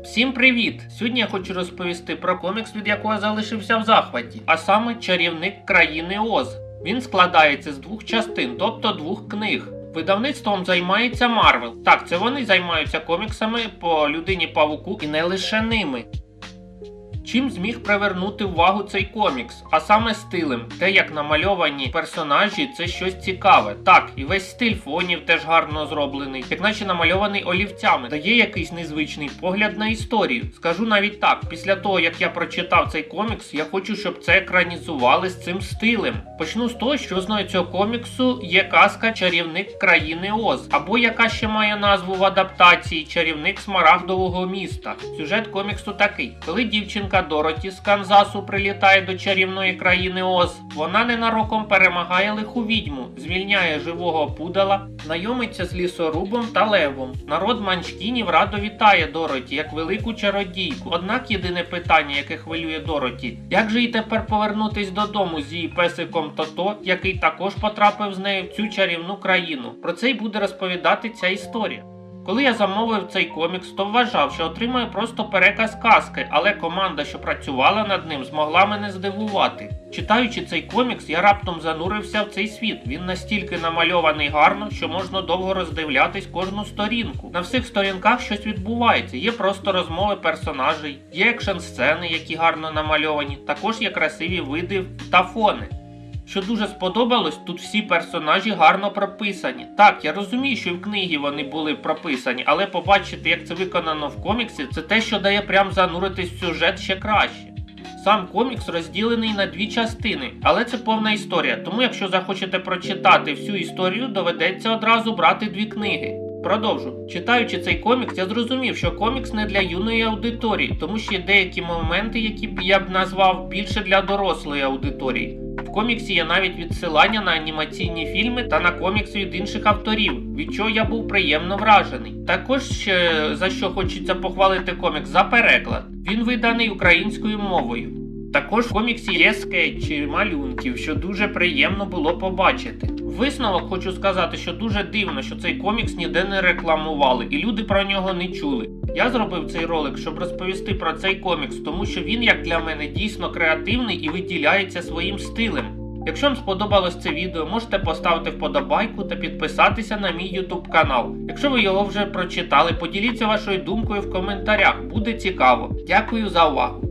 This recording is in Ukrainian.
Всім привіт! Сьогодні я хочу розповісти про комікс, від якого залишився в захваті, а саме чарівник країни Оз. Він складається з двох частин, тобто двох книг. Видавництвом займається Марвел. Так, це вони займаються коміксами по людині павуку і не лише ними. Чим зміг привернути увагу цей комікс, а саме стилем, те, як намальовані персонажі, це щось цікаве. Так, і весь стиль фонів теж гарно зроблений, як наче намальований олівцями, дає якийсь незвичний погляд на історію. Скажу навіть так, після того як я прочитав цей комікс, я хочу, щоб це екранізували з цим стилем. Почну з того, що основою цього коміксу є казка Чарівник країни Оз, або яка ще має назву в адаптації Чарівник Смарагдового міста. Сюжет коміксу такий: коли дівчинка Дороті з Канзасу прилітає до чарівної країни Оз, вона ненароком перемагає лиху відьму, звільняє живого пудала, знайомиться з лісорубом та левом. Народ манчкінів радо вітає Дороті як велику чародійку. Однак єдине питання, яке хвилює Дороті, як же їй тепер повернутись додому з її песиком Тото, який також потрапив з нею в цю чарівну країну. Про це й буде розповідати ця історія. Коли я замовив цей комікс, то вважав, що отримаю просто переказ казки, але команда, що працювала над ним, змогла мене здивувати. Читаючи цей комікс, я раптом занурився в цей світ. Він настільки намальований гарно, що можна довго роздивлятись кожну сторінку. На всіх сторінках щось відбувається. Є просто розмови персонажей, є екшн сцени, які гарно намальовані. Також є красиві види та фони. Що дуже сподобалось, тут всі персонажі гарно прописані. Так, я розумію, що в книгі вони були прописані, але побачити, як це виконано в коміксі, це те, що дає прям зануритись в сюжет ще краще. Сам комікс розділений на дві частини, але це повна історія. Тому, якщо захочете прочитати всю історію, доведеться одразу брати дві книги. Продовжу. Читаючи цей комікс, я зрозумів, що комікс не для юної аудиторії, тому що є деякі моменти, які б я б назвав більше для дорослої аудиторії. В коміксі є навіть відсилання на анімаційні фільми та на комікси від інших авторів, від чого я був приємно вражений. Також ще за що хочеться похвалити комікс за переклад. Він виданий українською мовою. Також в коміксі є скетчі малюнків, що дуже приємно було побачити. Висновок хочу сказати, що дуже дивно, що цей комікс ніде не рекламували, і люди про нього не чули. Я зробив цей ролик, щоб розповісти про цей комікс, тому що він, як для мене, дійсно креативний і виділяється своїм стилем. Якщо вам сподобалось це відео, можете поставити вподобайку та підписатися на мій YouTube канал. Якщо ви його вже прочитали, поділіться вашою думкою в коментарях, буде цікаво. Дякую за увагу!